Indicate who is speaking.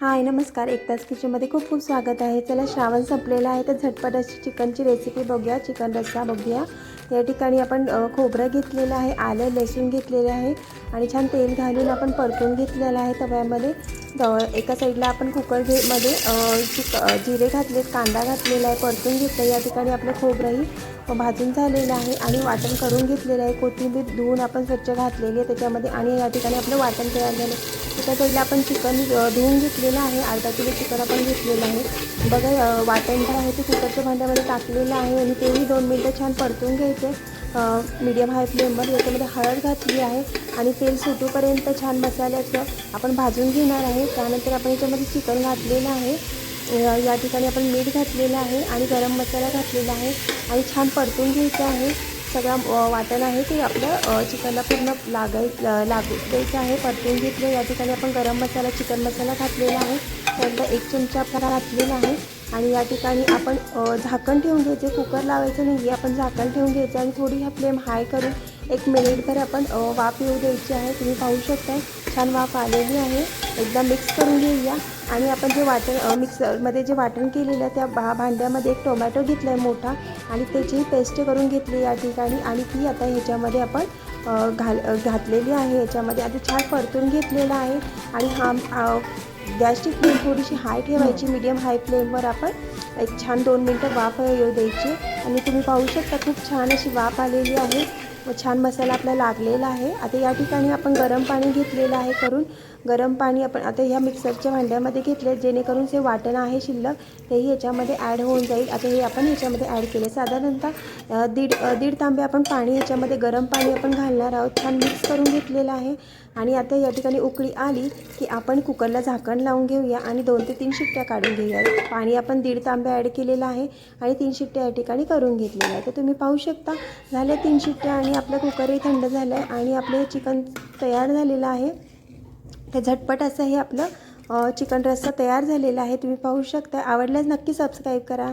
Speaker 1: हाय नमस्कार. एकताच किचनमध्ये खूप खूप स्वागत आहे. चला श्रावण संपलेला आहे तर झटपट अशी चिकनची रेसिपी बघूया. चिकन रस्सा बघूया. या ठिकाणी आपण खोबरं घेतलेलं आहे आलं लसूण घेतलेलं आहे आणि छान तेल घालून आपण परतून घेतलेलं आहे. तव्यामध्ये एका साईडला आपण कुकर घे मध्ये जिरे घातलेत कांदा घातलेला आहे परतून घेतलं या ठिकाणी आपलं खोबरंही भाजून झालेलं आहे आणि वाटण करून घेतलेलं आहे. कोथिंबीर धुवून आपण स्वच्छ घातलेली आहे त्याच्यामध्ये आणि या ठिकाणी आपलं वाटण तयार झालं एका साईडला आपण चिकन धुवून घेतलेलं आहे. अर्धा किलो चिकन आपण घेतलेलं आहे. बघा वाटण जे आहे ते कुकरच्या भांड्यामध्ये टाकलेलं आहे आणि तेही दोन मिनटं छान परतून घ्यायचे मीडियम हाय फ्लेमवर याच्यामध्ये हळद घातली आहे आणि तेल सुटूपर्यंत छान मसाल्याचं आपण भाजून घेणार आहे. त्यानंतर आपण याच्यामध्ये चिकन घातलेलं आहे. या ठिकाणी आपण मीठ घातलेलं आहे आणि गरम मसाला घातलेला आहे आणि छान परतून घ्यायचं आहे. सगळं वाटण आहे ते आपलं चिकनला पूर्ण लागाय लागू द्यायचं आहे. परतून घेतलं या ठिकाणी आपण गरम मसाला चिकन मसाला घातलेला आहे. त्यानंतर एक चमचा आपल्याला घातलेला आहे. आणि या ठिकाणी आपण झाकण ठेवून घ्यायचे कुकर लावायचं नाही आपण झाकण ठेवून घ्यायचं आणि थोडी ह्या फ्लेम हाय करून एक मिनिटभर आपण वाफ येऊ द्यायची आहे. तुम्ही पाहू शकता छान वाफ आलेली आहे. एकदा मिक्स करून घेऊया आणि आपण जे वाटण मिक्सरमध्ये जे वाटण केलेलं आहे त्या भा भांड्यामध्ये एक टोमॅटो घेतला आहे मोठा आणि त्याची पेस्ट करून घेतली या ठिकाणी आणि ती आता ह्याच्यामध्ये आपण घाल घातलेली आहे. ह्याच्यामध्ये आता छान परतून घेतलेला आहे आणि हा गॅसची फ्लेम थोडीशी हाय ठेवायची मीडियम हाय फ्लेमवर आपण एक छान दोन मिनटं वाफ येऊ द्यायची. आणि तुम्ही पाहू शकता खूप छान अशी वाफ आलेली आहे. व छान मसाला आपला लागलेला आहे. आता या ठिकाणी आपण गरम पाणी घेतलेलं आहे करून. गरम पाणी आपण आता ह्या मिक्सरच्या भांड्यामध्ये घेतले जेणेकरून जे वाटण आहे शिल्लक तेही याच्यामध्ये ॲड होऊन जाईल. आता हे आपण याच्यामध्ये ॲड केले साधारणतः दीड दीड तांबे आपण पाणी याच्यामध्ये गरम पाणी आपण घालणार आहोत. छान मिक्स करून घेतलेलं आहे. आणि आता या ठिकाणी उकळी आली की आपण कुकरला झाकण लावून घेऊया आणि दोन ते तीन शिट्ट्या काढून घेऊया. पाणी आपण दीड तांबे ॲड केलेलं आहे आणि तीन शिट्ट्या या ठिकाणी करून घेतलेल्या आहे तर तुम्ही पाहू शकता झाल्या तीन शिट्ट्या आणि आपलं कुकरही थंड झालं आहे आणि आपलं हे चिकन तयार झालेलं आहे. हे झटपट असं हे आपलं चिकन रस्सा तयार झालेला आहे. तुम्ही पाहू शकता. आवडल्यास नक्की सबस्क्राईब करा.